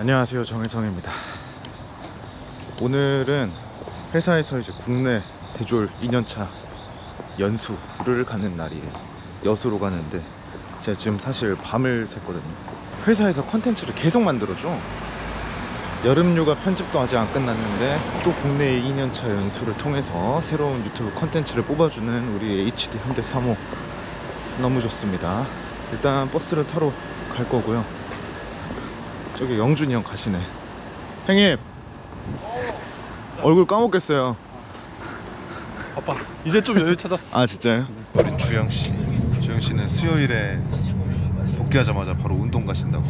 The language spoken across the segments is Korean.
안녕하세요. 정혜성입니다. 오늘은 회사에서 이제 국내 대졸 2년차 연수를 가는 날이에요 여수로 가는데 제가 지금 사실 밤을 샜거든요. 회사에서 컨텐츠를 계속 만들어줘. 여름휴가 편집도 아직 안 끝났는데 또 국내 2년차 연수를 통해서 새로운 유튜브 컨텐츠를 뽑아주는 우리 HD 현대 3호. 너무 좋습니다. 일단 버스를 타러 갈 거고요 저기 영준이 형 가시네 형님 얼굴 까먹겠어요 바빠. 이제 좀 여유 찾았어. 아 진짜요? 우리 주영씨 주영씨는 수요일에 복귀하자마자 바로 운동 가신다고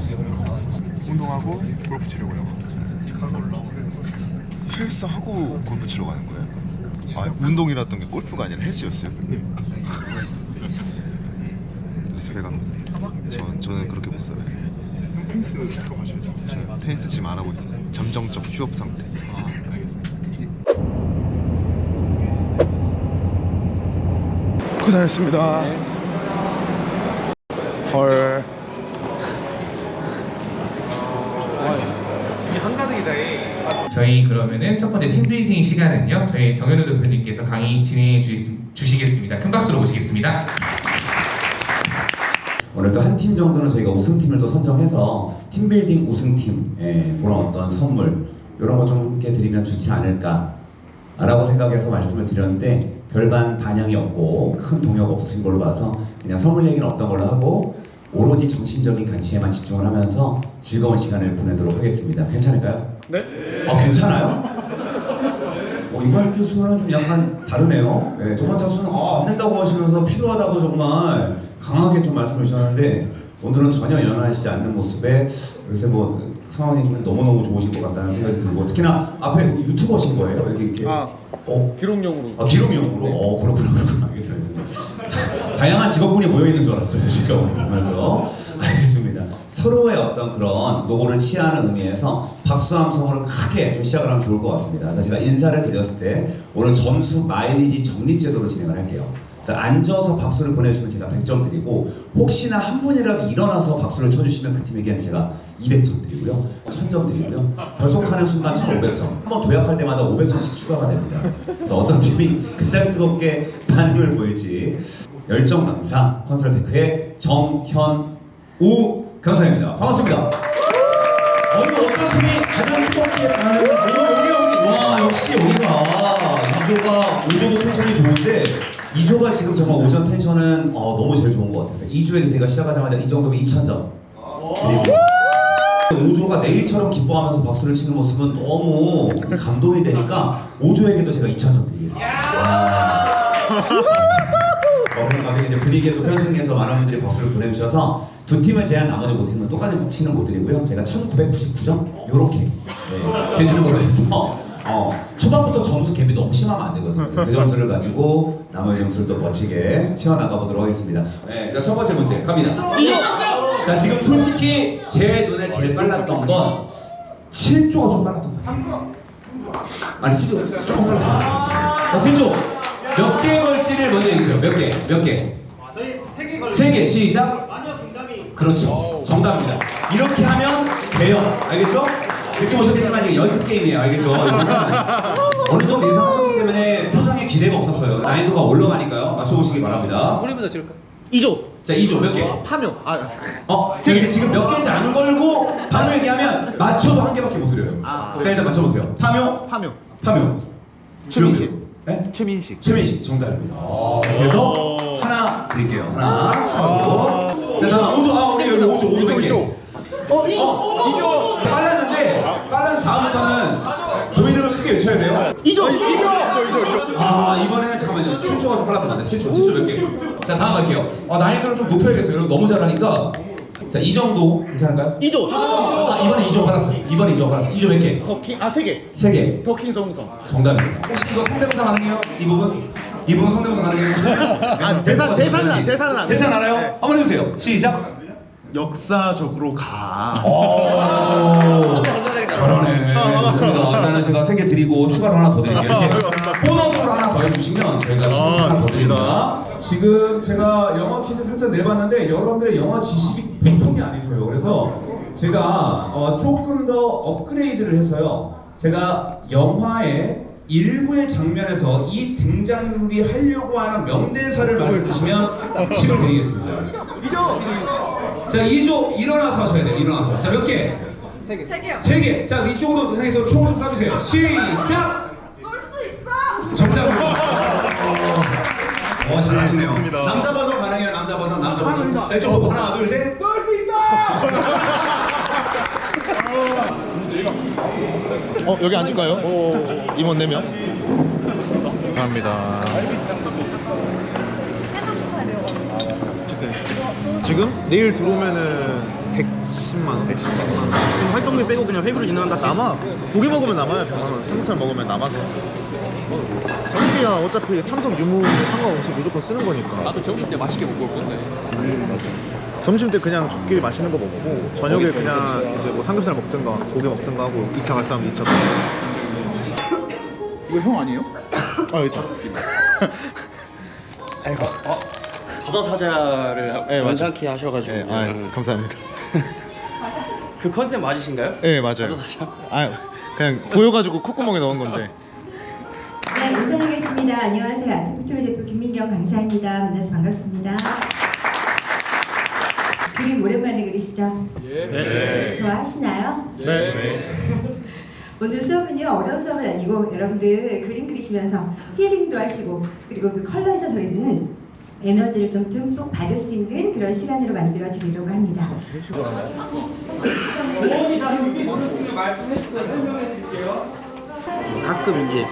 운동하고 골프 치려고요. 헬스하고 골프 치러 가는 거예요? 아 운동이랐던 게 골프가 아니라 헬스였어요? 리스펙합니다 저, 저는 그렇게 못 살아요 형 테니스 들어가셔야죠. 저 테니스 지금 안 하고 있어요 잠정적 휴업 상태 아, 알겠습니다. 고생했습니다 헐 저희 그러면은 첫 번째 팀 빌딩 시간은요. 저희 정현우 대표님께서 강의 진행해 주시, 주시겠습니다. 큰 박수로 모시겠습니다. 오늘 또 한 팀 정도는 저희가 우승팀을 또 선정해서 팀빌딩 우승팀 예, 그런 어떤 선물 이런 거 좀 함께 드리면 좋지 않을까라고 생각해서 말씀을 드렸는데 별반 반향이 없고 큰 동요가 없으신 걸로 봐서 그냥 선물 얘기는 없던 걸로 하고 오로지 정신적인 가치에만 집중을 하면서 즐거운 시간을 보내도록 하겠습니다. 괜찮을까요? 네. 아 괜찮아요? 어, 이번 교수는 좀 약간 다르네요. 네, 첫 번째 수는 아, 안 된다고 하시면서 필요하다고 정말 강하게 좀 말씀을 주셨는데 오늘은 전혀 연하시지 않는 모습에 요새 뭐 상황이 좀 너무너무 좋으신 것 같다는 생각이 들고 특히나 앞에 유튜버신 거예요? 여기 이렇게 아. 어? 기록용으로. 아, 기록용으로? 어, 그렇구나, 그렇구나. 알겠습니다. 다양한 직업군이 모여있는 줄 알았어요, 지금 보면서. 알겠습니다. 서로의 어떤 그런 노고를 치하하는 의미에서 박수 함성으로 크게 좀 시작을 하면 좋을 것 같습니다. 그래서 제가 인사를 드렸을 때 오늘 점수 마일리지 적립제도로 진행을 할게요. 자, 앉아서 박수를 보내주시면 제가 100점 드리고 혹시나 한 분이라도 일어나서 박수를 쳐주시면 그 팀에게는 제가 200점 드리고요. 1000점 드리고요. 결속하는 순간 1500점. 한번 도약할 때마다 500점씩 추가가 됩니다. 그래서 어떤 팀이 가장 뜨겁게 반응을 보일지. 열정 강사 컨설테크의 정현우 강사입니다. 반갑습니다. 어느 어떤 팀이 가장 뜨겁게 반응을 여기. 와 역시 여기가 이조가 오조도 텐션이 좋은데 이조가 지금 정말 오전 텐션은 어, 너무 제일 좋은 것 같아서 이조에게 제가 시작하자마자 이 정도면 2,000점. 드리고 오조가 내일처럼 기뻐하면서 박수를 치는 모습은 너무 감동이 되니까 오조에게도 제가 2,000점 드리겠습니다. 어, 그럼 갑자기 이제 분위기에 또 편승해서 많은 분들이 박수를 보내주셔서 두 팀을 제한 나머지 못 팀은 똑같이 치는 못 드리고요. 제가 1999점? 요렇게. 네, 드리는 걸로 해서 어, 초반부터 점수 갭이 너무 심하면 안 되거든요. 그 점수를 가지고 나머지 점수를 또 멋지게 채워나가 보도록 하겠습니다. 네, 자, 첫 번째 문제 갑니다. 자, 지금 솔직히 제 눈에 제일 빨랐던 건 7조가 좀 빨랐던 것 같아요. 아니, 7조 조금 빨랐어요. 자, 7조 몇 개 걸지를 먼저 읽어요. 몇 개? 몇 개? 저희 세개 걸려. 세개 시작. 마녀. 그렇죠. 정답입니다. 이렇게 하면 돼요. 알겠죠? 느낌 오셨겠지만 이게 연습 게임이에요. 알겠죠? 이거는 어느 정도 예상하셨기 때문에 표정에 기대가 없었어요. 난이도가 올라가니까요. 맞춰보시기 바랍니다. 소리보다 지를까? 2조. 자, 2조 몇 개? 파묘. 아. 어? 자, 근데 지금 몇 개인지 안 걸고 바로 얘기하면 맞춰도 한 개밖에 못 드려요. 아, 자, 일단 맞춰보세요. 파묘? 파묘. 파묘. 최민식. 네? 최민식. 최민식 정답입니다. 그래서 하나 드릴게요. 하나. 주시고. 자, 다음 5조. 아, 우리 여기 5조. 5조 몇 개. 어, 이. 어, 이거 빨랐는데 빨른 다음부터는 이름을 크게 외쳐야 돼요. 2조. 2조. 2조. 2조. 아 이번에는 잠깐만요. 7조가 좀 빨랐던 것 같아요. 7조, 7조 몇 개. 자 다음 갈게요. 아 난이도를 좀 높여야겠어요. 여러분 너무 잘하니까. 자 이 정도 괜찮을까요? 2조. 아 이번에 2조 빨랐어요. 이번에 2조 빨랐어요. 2조 몇 개? 더킹. 아, 세 개. 세 개. 더킹 정우성. 정답입니다. 혹시 이거 성대모사 가능해요? 이 부분? 이 부분 성대모사 가능해요? 아, 대사- 대사는 안- 대사는 안 대사. 알아요? 네. 한번 해주세요. 시작. 역사적으로 가. 오. 잘하네. 좋습니다. 일단은 제가 세 개 드리고 추가로 하나 더 드릴게요. 이게 보너스로 하나 더 해주시면 저희가 아, 하나 더 좋습니다. 드립니다. 지금 제가 영화 퀴즈 살짝 내봤는데 여러분들의 영화 지식이 보통이 아니세요. 그래서 제가 어, 조금 더 업그레이드를 해서요. 제가 영화의 일부의 장면에서 이 등장인물이 하려고 하는 명대사를 말씀주시면 10을 드리겠습니다. 2조! 자, 2조 일어나서 하셔야 돼요. 일어나서. 자, 몇 개? 세 개요. 세 개. 자, 이쪽으로 향해서 총으로 쏴주세요. 시작! 쏠수 있어. 정답입니다. 어, 잘하시네요. 남자 버전 가능해요. 남자 버전, 남자 버전. 자, 이쪽 보고 하나, 둘, 셋. 쏠 수 있어! 어 여기 앉을까요? 임원 4명 감사합니다 지금? 내일 들어오면은 110만 원. 110만 원. 활동비 빼고 그냥 회비로 진행한다. 남아. 고기 먹으면 남아요 100만 원 삼겹살 먹으면 남아서. 점심이야. 어차피 참석 유무 상관없이 무조건 쓰는 거니까. 나도 점심 때 맛있게 먹고 올 건데. 점심 때 그냥 저끼리 맛있는 거 먹고 저녁에 그냥 이제 뭐 삼겹살 먹든가 고기 먹든가 하고 2차 갈 사람 2차 이거 형 아니에요? 아 그렇죠 바다 타자를 네, 맞아요. 원상키 하셔가지고 네, 아, 감사합니다 그 컨셉 맞으신가요? 네 맞아요 아 그냥 보여가지고 콧구멍에 넣은 건데 네, 인사드리겠습니다. 안녕하세요. 아트쿠트로 대표 김민경 강사입니다. 만나서 반갑습니다. 그림 오랜만에 그리시죠? 네. 좋아하시나요? 네. 오늘 수업은요 어려운 수업은 아니고 여러분들 그림 그리시면서 힐링도 하시고 그리고 그 컬러에서 저희는 에너지를 좀 듬뿍 받을 수 있는 그런 시간으로 만들어 드리려고 합니다. 가끔 이제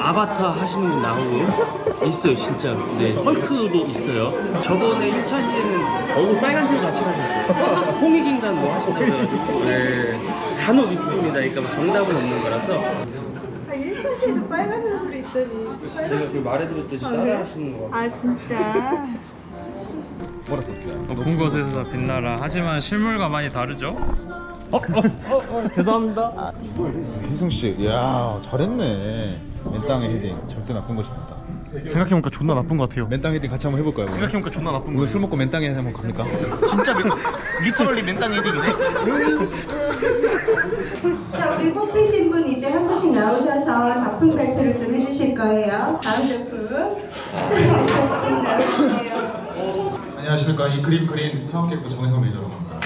아바타 하시는 분 나오고 있어요 진짜. 네 헐크도 있어요. 저번에 1차시에는 얼굴 빨간색 같이 하셨어요. 홍익인간 뭐 하셨다고 네 간혹 있습니다. 그러니까 뭐 정답은 없는 거라서 아 1차 시에도 빨간 얼굴이 있더니. 제가 그 말해드렸듯이 따라 하시는 거아 진짜. 뭐라 썼어요? 높은 곳에서 빛나라. 하지만 실물과 많이 다르죠? 죄송합니다. 혜성씨 이야 잘했네 맨땅에 헤딩 절대 나쁜 것이 아니다 생각해보니까 존나 나쁜 것 같아요. 맨땅 헤딩 같이 한번 해볼까요? 오늘? 생각해보니까 존나 나쁜 오늘 거예요. 술 먹고 맨땅에 한번 갑니까? 진짜 맨, 리터럴리 맨땅 헤딩이네. 자, 우리 뽑히신 분 이제 한 분씩 나오셔서 작품 발표를 좀 해주실 거예요. 다음 작품. 네, 작품 나오세요. 안녕하십니까 이 그림 그린 사업계획부 정혜성 매니저라고 합니다.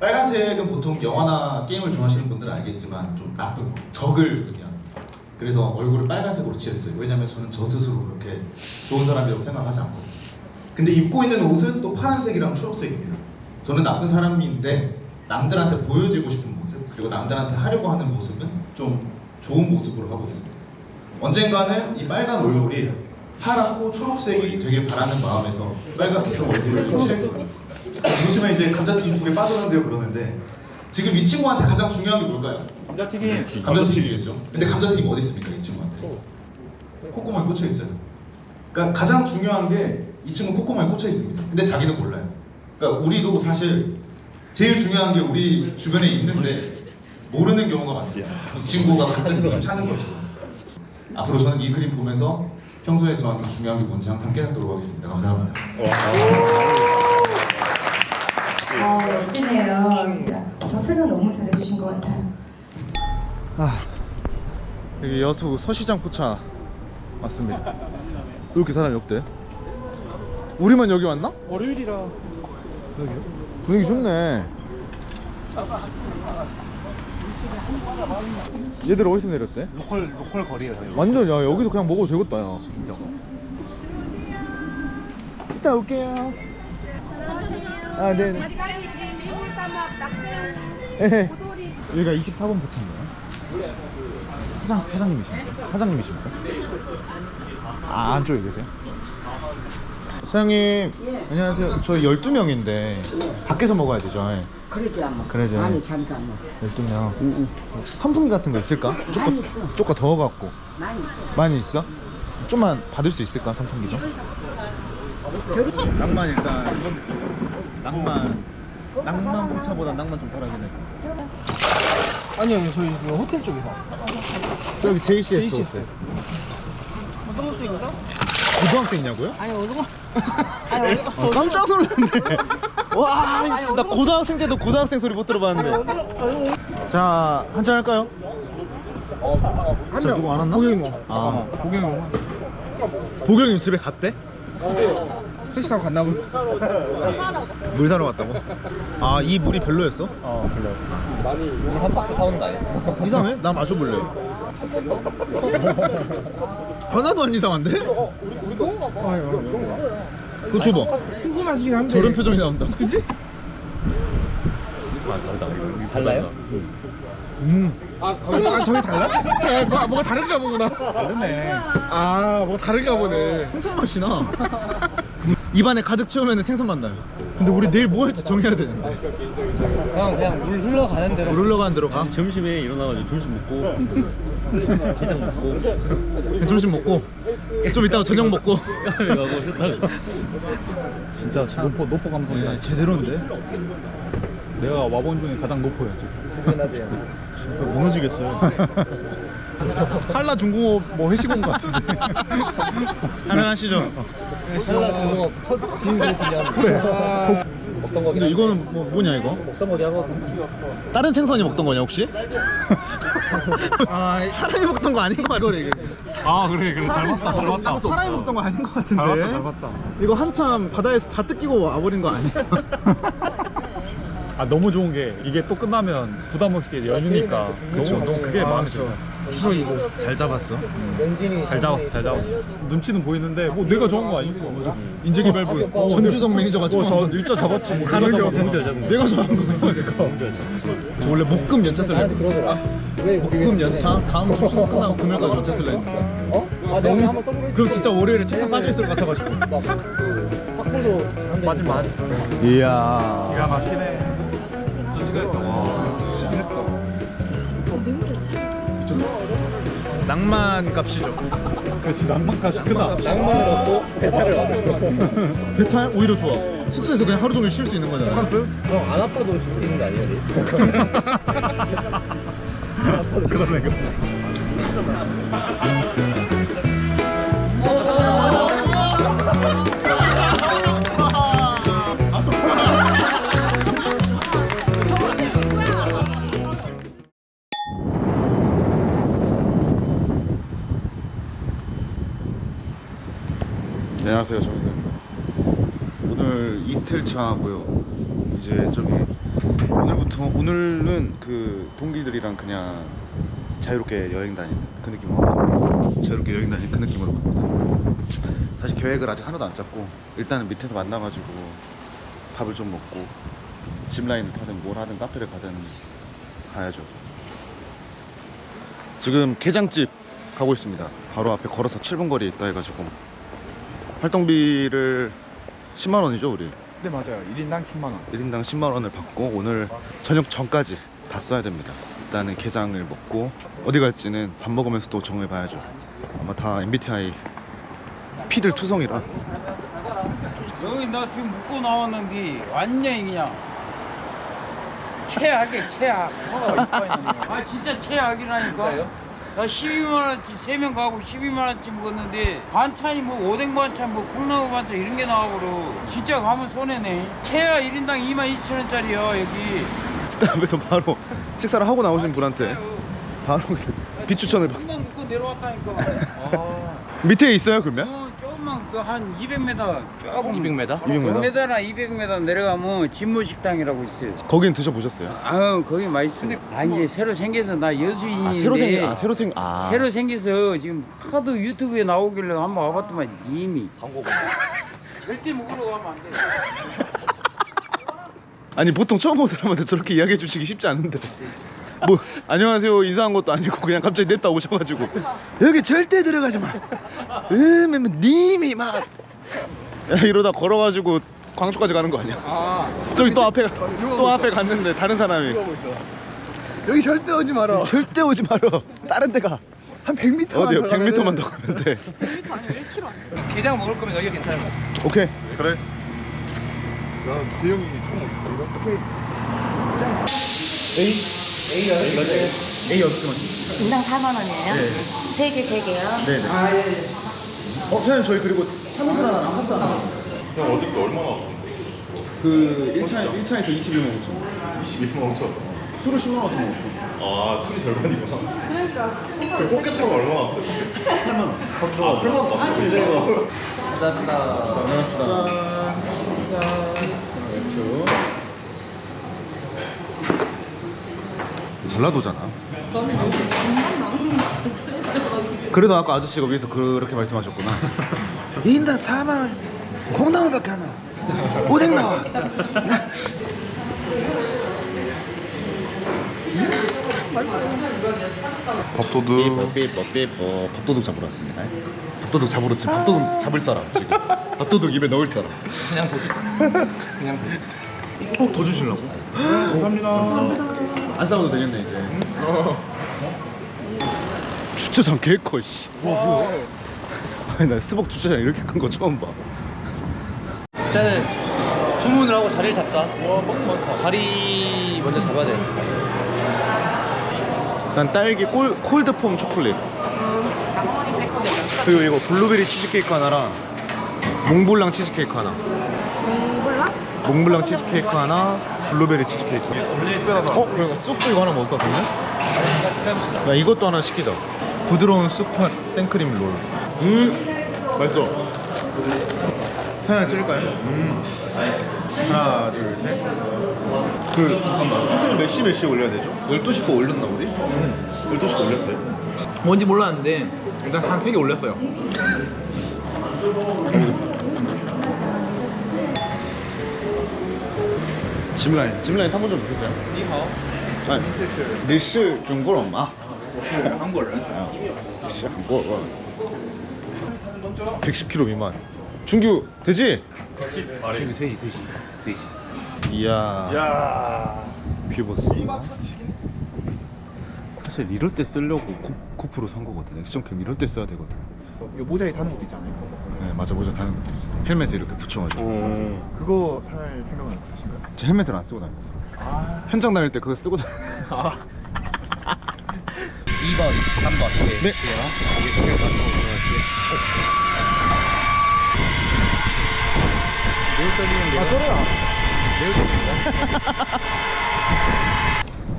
빨간색은 보통 영화나 게임을 좋아하시는 분들은 알겠지만 좀 나쁜 거, 적을 의미합니다. 그래서 얼굴을 빨간색으로 칠했어요. 왜냐면 저는 저 스스로 그렇게 좋은 사람이라고 생각하지 않거든요. 근데 입고 있는 옷은 또 파란색이랑 초록색입니다. 저는 나쁜 사람인데 남들한테 보여지고 싶은 모습 그리고 남들한테 하려고 하는 모습은 좀 좋은 모습으로 하고 있습니다. 언젠가는 이 빨간 얼굴이 파랗고 초록색이 되길 바라는 마음에서 빨갛게 얼굴을 거예요. 보시면 이제 감자튀김 두개 빠졌는데요 그러는데 지금 이 친구한테 가장 중요한 게 뭘까요? 감자튀김. 감자튀김이겠죠. 근데 감자튀김 어디 있습니까 이 친구한테? 콧구멍에 꽂혀 있어요. 그러니까 가장 중요한 게 이 친구 콧구멍에 꽂혀 있습니다. 근데 자기는 몰라요. 그러니까 우리도 사실 제일 중요한 게 우리 주변에 있는데 모르는 경우가 많습니다. 이 친구가 감자튀김 찾는 거죠. 앞으로 저는 이 그림 보면서 평소에 저한테 중요한 게 뭔지 항상 깨닫도록 하겠습니다. 감사합니다. 어, 멋지네요. 저 설명 너무 잘해주신 것 같아요. 여기 여수 서시장 포차 왔습니다 왜 이렇게 사람이 없대? 우리만 여기 왔나? 월요일이라. 여기요? 분위기 좋네 얘들 어디서 내렸대? 로컬 로컬 거리예요. 완전 야 여기서 그냥 먹어도 되겠다 야 이따 올게요 아 네네 네. 여기가 24번 포차인가요? 사장, 사장님이십니까? 사장님이십니까? 아 안쪽에 계세요? 사장님 안녕하세요 저희 12명인데 밖에서 먹어야 되죠 예. 그러지 않아. 그러지. 많이 잠도 안 먹어. 12명 선풍기 같은 거 있을까? 조금, 많이 있어. 조금 더워갖고 많이 있어. 많이 있어? 좀만 받을 수 있을까 선풍기 좀? 낭만 일단 낭만 낭만 봉차보다 낭만 좀 덜하긴 해 아니요, 아니요, 저희 그 호텔 쪽에서. 저기 JCS JCS. 호텔인가? 고등학생이냐고요? 아니 거? 아, 깜짝 놀랐네 와, 나 고등학생 때도 고등학생 소리 못 들어봤는데. 자, 한잔 할까요? 한 명. 누구 안 왔나? 도경이 아, 도경이 도경이 집에 갔대? 택시 타고 갔나 보. 물 사러 갔다고? 아, 이 물이 별로였어? 어, 별로. 많이 한 박스 사온다. 이상해? 나 마셔볼래. 하나도 안 이상한데? 그거 줘봐. 궁금하시긴 한데. 저런 표정이 나온다. 그지? 달라요? 음. 아, 저기 달라? 뭐가, 뭐가 다른가 보구나. 다르네. 아, 뭐 다른가 보네. 생선 맛이 나. 입안에 가득 채우면 생선 맛 나요. 근데 우리 내일 뭐 할지 정해야 되는데. 그냥 그냥 물 흘러가는 대로 물 흘러가는 대로 가. 점심에 일어나가지고 점심 먹고 게장 먹고 점심 먹고 좀 이따가 저녁 먹고. 카페 가고 쉬다가 진짜 노포, 노포 감성이다. 네, 제대로인데. 내가 와본 중에 가장 노포야, 지금. 무너지겠어요. 한라 중공업 뭐 회식 온 것 같은데. 한잔 하시죠. 신라 중공업 첫 진급이잖아 먹던 거 근데 이거는 뭐 뭐냐 이거? 먹던 거기 하거든 다른 생선이 먹던 거냐 혹시? 사람이 먹던 거 아닌 거 같아. 아, 그래, 그래. 잘 봤다, 잘 봤다. 사람이 먹던 거 아닌 거 같은데. 잘 봤다, 잘 봤다. 이거 한참 바다에서 다 뜯기고 와버린 거 아니야? 아, 너무 좋은 게 이게 또 끝나면 부담 없이 연휴니까. 너무, 너무 그게 마음에 들어. 추석이고 잘 잡았어. 잘 잡았어, 잘 잡았어. 눈치는 보이는데 뭐 내가 좋은 거 아니고. 인재개발부 전주성 매니저가 어, 저 처음 일자 잡았지. 뭐 내가 거 잡았지. 혼자 잡은 거. 내가 좋아하는 거야. 저 원래 목금 연차 쓸래. 목금 연차 다음 주 추석 끝나고 금요일까지 연차 쓸래. 어? 아, 내가 한번 써보고 그럼 진짜 월요일에 책상 빠져 있을 것 같아가지고. 맞은 맞. 이야. 기가 막히네. 낭만 값이죠. 그렇지, 난방까지 크다. 낭만을 얻고 배탈을 얻고 배탈 오히려 좋아. 숙소에서 그냥 하루 종일 쉴 수 있는 거잖아. 프랑스? 그럼 안 아파도 있는 거 아니야? 그러네, 그러네. 차고요. 이제 저기 오늘부터 오늘은 그 동기들이랑 그냥 자유롭게 여행 다니는 그 느낌으로. 자유롭게 여행 다니는 그 느낌으로 갑니다. 사실 계획을 아직 하나도 안 짰고 일단은 밑에서 만나가지고 밥을 좀 먹고 짚라인을 타든 뭘 하든 카페를 가든 가야죠. 지금 게장집 가고 있습니다. 바로 앞에 걸어서 7분 거리에 있다 해가지고 활동비를 10만 원이죠 우리 네, 맞아요. 1인당 10만원. 1인당 10만 원을 받고 오늘 저녁 전까지 다 써야 됩니다. 일단은 게장을 먹고 어디 갈지는 밥 먹으면서 또 정해봐야죠. 아마 다 MBTI 피들 투성이라. 여기 나 지금 묵고 나왔는데 완전히 그냥 최악이야 최악. 어, 아 진짜 최악이라니까 나 12만원치 3명 가고 12만원치 먹었는데 반찬이 뭐 오뎅 반찬 뭐 콩나물 반찬 이런 게 나와버려 진짜 가면 손해네 최하 1인당 2만 2천원짜리야 여기 식당에서 바로 식사를 하고 나오신 분한테 바로 비추천을 받 금방 묵고 내려왔다니까 아. 밑에 있어요 그러면? 어, 조금만 그한 200m 조금 200m? 200m? 100m나 200m 내려가면 진모식당이라고 있어요 거긴 드셔보셨어요? 아 거기 맛있어. 아 이제 새로 생겨서 나 여수인인데 아 새로 생긴 아 새로 생긴 아 새로 생겨서 지금 하도 유튜브에 나오길래 한번 와봤더만 이미 광고 절대 먹으러 가면 안 돼. 아니 보통 처음 본 사람한테 저렇게 이야기해 주시기 쉽지 않은데 뭐 안녕하세요. 인사한 것도 아니고 그냥 갑자기 냅다 오셔가지고. 여기 절대 들어가지 마. 으면 님이 막. 야, 이러다 걸어가지고 광주까지 가는 거 아니야? 저기 또 앞에 또 앞에 갔는데 다른 사람이. 여기 절대 오지 마라 절대 오지 마라 다른 데가. 한 100m 어디요? 100m만 더 가면 돼 게장 먹을 거면 여기가 괜찮은 거 오케이. 그래 인당 4만 원이에요? 세 개, 세 개요? 네네. 어, 사장님 저희 그리고 삼겹살 하나, 핫살 하나. 형 어저께 얼마나 왔어요? 그 1차, 1차에서 21만 5천 21만 5천 술을 10만 5천 먹었어 아 술이 절반이구나 그러니까. 그 포켓타가 얼마 왔어요? 8만 원 아 8만 원 남죠 감사합니다. 전라도잖아. 그래도 아까 아저씨가 위에서 그렇게 말씀하셨구나. 인당 4만 원. 콩나물밖에 안 나와. 오뎅 나와. 밥도둑. 삐뽀 삐뽀 밥도둑 잡으러 왔습니다. 밥도둑 잡으러 지금 밥도둑 잡을 사람 지금. 밥도둑 입에 넣을 사람. 그냥 보기. 그냥 보기. 꼭더 주시려고? 감사합니다. 안 싸워도 되겠네 이제. 주차장 개 커, 씨. 아니 나 스벅 주차장 이렇게 큰 거 처음 봐. 일단은 주문을 하고 자리를 잡자. 와, 뻥 많다. 자리 먼저 잡아야 돼. 난 딸기 콜, 콜드폼 초콜릿. 그리고 이거 블루베리 치즈케이크 하나랑 몽블랑 치즈케이크 하나. 몽블랑? 몽블랑 치즈케이크 하나, 블루베리 치즈케이크. 어? 그러니까 쑥도 이거 하나 먹을까 그러면? 야 이것도 하나 시키자. 부드러운 쑥팥 생크림 롤. 음, 맛있어. 하나 찍을까요? 음. 하나, 둘, 셋. 그 잠깐만 사진을 몇 시 몇 시에 올려야 되죠? 12시 거 올렸나 우리? 응 12시 거 올렸어요 뭔지 몰랐는데 일단 한세개 올렸어요. 질문라인 질문라인 한번 좀 보실까요? 니하오? 아니, 리시 중국어 마. 한국인 리시 한국어 110kg 미만. 중규 되지? 중규 돼지 돼지 돼지. 이야. 이야 뷰보스 사실 이럴 때 쓰려고 코, 코프로 산 거거든 액션캠 이럴 때 써야 되거든 이 모자에 타는 것도 있잖아요? 네 맞아. 모자 다는 것도 있어 헬멧에 이렇게 붙여가지고. 그거 살 생각은 없으신가요? 저 헬멧을 안 쓰고 다녔어 현장 다닐 때 그거 쓰고 다녔어 2번, 3번. 네. 아, 소리야.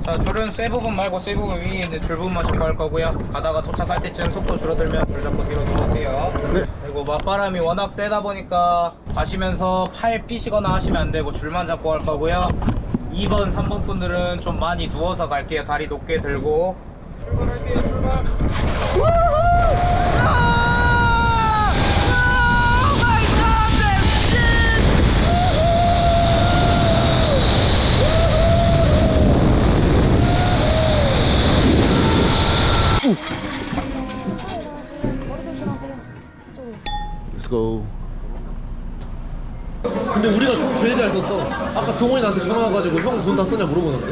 자, 줄은 세 부분 말고 세 부분 위에 있는 줄 부분만 잡고 할 거고요. 가다가 도착할 때쯤 속도 줄어들면 줄 잡고 뒤로 누우세요. 네. 그리고 맞바람이 워낙 세다 보니까 가시면서 팔 피시거나 하시면 안 되고 줄만 잡고 할 거고요. 2번, 3번 분들은 좀 많이 누워서 갈게요. 다리 높게 들고. 출발할게요, 출발. Let's go. 근데 우리가 돈 제일 잘 썼어. 아까 동원이 나한테 전화 와가지고 형 돈 다 썼냐 물어보는데.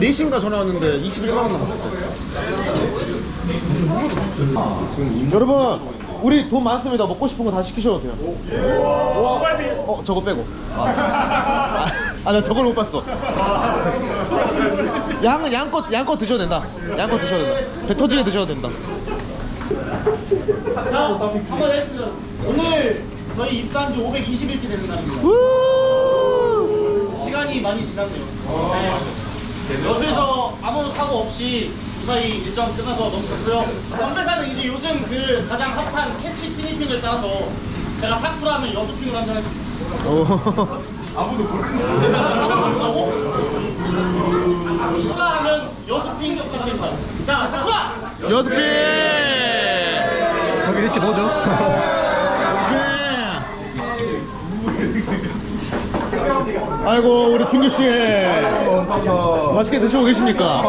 4시인가 전화 왔는데 21만 원 남았어. 여러분 우리 돈 많습니다. 먹고 싶은 거 다 시키셔도 돼요. 어 저거 빼고. 아 나 저걸 못 봤어. 양은 양껏 양껏 드셔도 된다. 양껏 드셔도 된다. 배 터지게 드셔도 된다 오늘 저희 입사한 지 520일째 되는 날입니다. 시간이 많이 지났네요 여수에서 아무 사고 없이 무사히 일정 끝나서 너무 좋고요. 건배사는 이제 요즘 그 가장 핫한 캐치 티니핑을 따라서 제가 사쿠라 하면 여수핑을 한잔 했습니다. 아무도 모르는 사쿠라 하면 여수핑 티니핑 자 사쿠라 개 거기 일찍 뭐죠? 아이고 우리 준규 씨 맛있게 드시고 계십니까?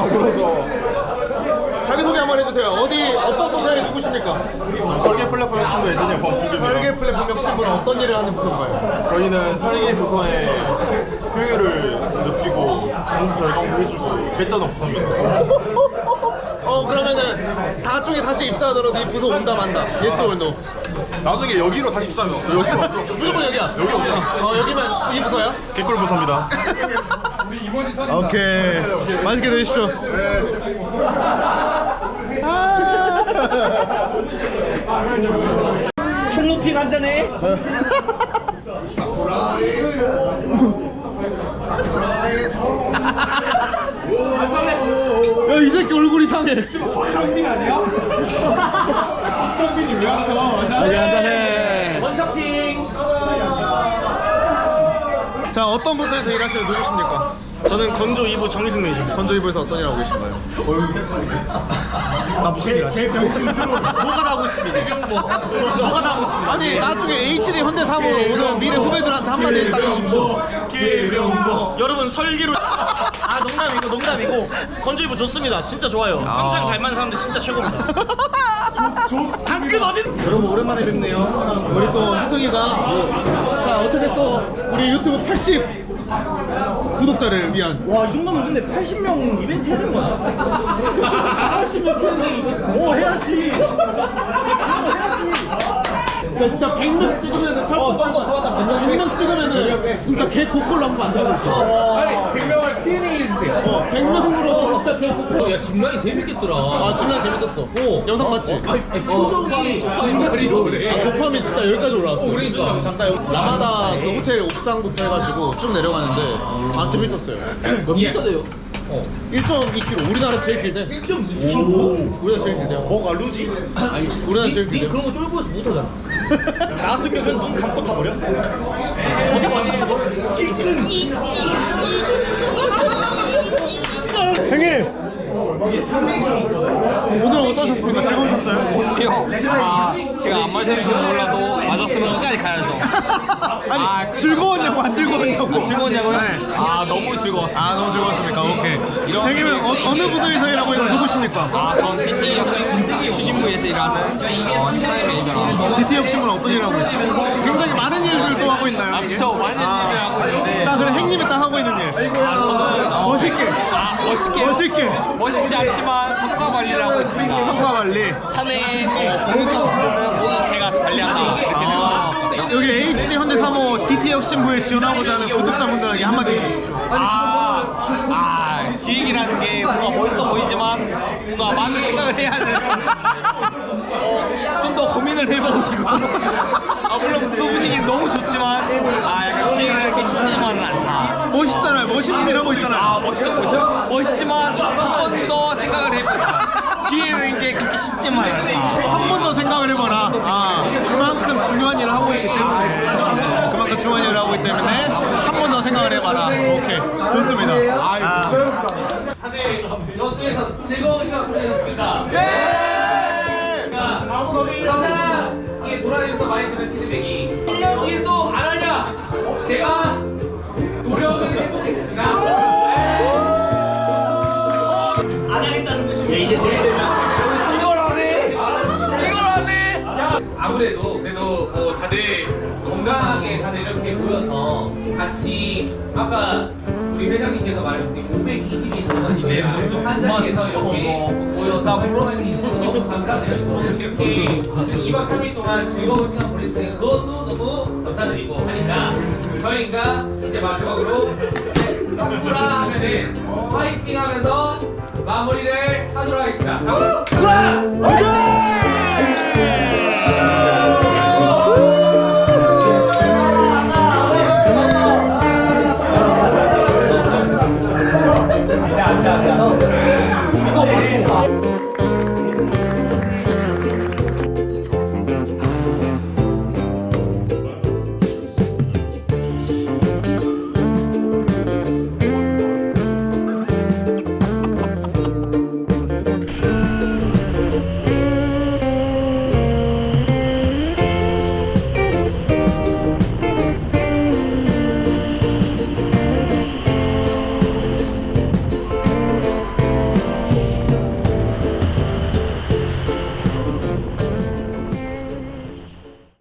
자기 소개 한번 해주세요. 어디 어떤 부서에 누구십니까? 설계 플랫폼 신부 예전에 범준규입니다. 설계 플랫폼 신부는 어떤 일을 하는 부서인가요? 저희는 설계 부서의 효율을 높이고 장수 절감도 해주고 배짜는 부서입니다. 어 그러면은 나중에 다시 입사하더라도 이 부서 온다 만다. 예스 올 노. 나중에 여기로 다시 입사하면 여기 맞죠? 무조건 여기야. 여기 어디야? 어 여기만 이 부서야? 개꿀 부서입니다. 오케이. 맛있게 드십시오. 총무픽 한 잔해 이상해 박상민 아니야? 박상민이 왜 왔어? 아니 한잔해 원쇼핑. 자 어떤 부서에서 일하시는 누구십니까? 저는 건조 2부 정희승 매니저입니다. 건조 이부에서 어떤 일 하고 계신가요? 다 무슨 일 하시죠? 뭐가 다 하고 있습니다. 뭐가 다 하고 있습니다. 아니 나중에 HD 현대 사무로 오는 미래 후배들한테 한마디 딱 해주십시오 여러분 설계로 아 농담이고 농담이고 건조 2부 좋습니다. 진짜 좋아요. 당장 잘 맞는 사람들 진짜 최고입니다. 당근 어디? 여러분 오랜만에 뵙네요 우리 또 희성이가 자 어떻게 또 우리 유튜브 80 구독자를 위한 와 이 정도면 근데 80명 이벤트 해야 되는 거야? 80명 이벤트. 오 해야지. 자 진짜 100명 찍으면은 첫 어, 잡았다 100명 찍으면은 진짜 개 고콜로 한번 만들어 볼게요 아니 100명을 Q&A 해주세요 어, 100명으로 진짜 개 고콜 야 진랑이 재밌겠더라 아 진짜 재밌었어 오 영상 봤지? 아니 표정이 그래 아, 도파민 진짜 여기까지 올라왔어. 그러니까. 잠깐 라마다 그 호텔 옥상부터 해가지고 쭉 내려가는데 아 재밌었어요. 몇 미터대요? 1.2km 우리나라 제일 길대. 1.2km? 우리나라 제일 길대요. 뭐가 루지? 아니 우리나라 니, 제일 니 길대요. 그런 거 쫄보에서 못하잖아 나 같은 경우 그냥 눈 감고 타버려. 형님 오늘 어떠셨습니까? 즐거우셨어요? 아, 제가 안 마셨는지 몰라도 맞았으면 끝까지 가야죠. 아니 즐거웠냐고 안 즐거웠냐고. 즐거웠냐고요? 네. 아, 너무 즐거웠어요. 아 너무 즐거웠습니까? 오케이. 이런- 형님은 어, 어느 부서에서 일하고 있는 누구십니까? 아, 전 PT 혁신 추진부에서 일하는 어, 신나의 매니저라. DT 혁신은 어떤 일을 하고 있죠? 또 하고 있나요? 아? 그쵸. 많은 일을 하고 있는데. 딱 그래 행님이 딱 하고 있는 일. 아, 저는 어, 멋있게. 아, 멋있게. 멋있게. 멋있지 않지만 성과 관리를 하고 있습니다. 성과 관리. 어, 공유성 부분은 모두 제가 관리한다. 이렇게 생각합니다. 여기 HD 현대 3호 DT 혁신부에 지원하고자 하는 구독자분들에게 한마디 해주십시오. 아, 아, 기획이라는 게 뭔가 멋있어 보이지만 뭔가 많은 생각을 해야 하는 어, 좀더 고민을 해보고 싶고 아, 물론 그 분위기 너무 좋지만 아, 약간 기획이라는 게 쉽지만은 않다. 멋있잖아요. 멋있는 일 하고 있잖아요. 아, 멋있죠, 멋있죠? 멋있지만 한 번 더 생각을 해보자. 기획이라는 게 그렇게 쉽지만은 않다. 한 번 더 생각을 해봐라. 아, 그만큼 중요한 일을 하고 있기 때문에. 그만큼 중요한 일을 하고 있기 때문에 한 번 더 생각을 해봐라. 오케이. 좋습니다. 아, 다들 여수에서 즐거운 시간 보내셨습니까? 예! 가 장 이게 돌아다니면서 많이 드는 피드백이 1년 뒤에 또 안 하냐? 제가 노력은 해보겠습니다. 안 하겠다는 뜻입니다. 이제 내일 되면 이걸 안 해! 이걸 안 해! 아무래도 그래도 뭐 다들 건강하게 다들 이렇게 모여서 같이 아까 우리 회장님께서 말하신 게 520인 전원이면 한 자리에서 이렇게 모여서 수 있는 거 너무 감사드리고 이렇게 2박 3일 동안 즐거운 시간 보냈으니까 그것도 너무 감사드리고 하니까 저희가 이제 마지막으로 sakura 하면은 화이팅 하면서 마무리를 하도록 하겠습니다. 자, sakura! 화이팅!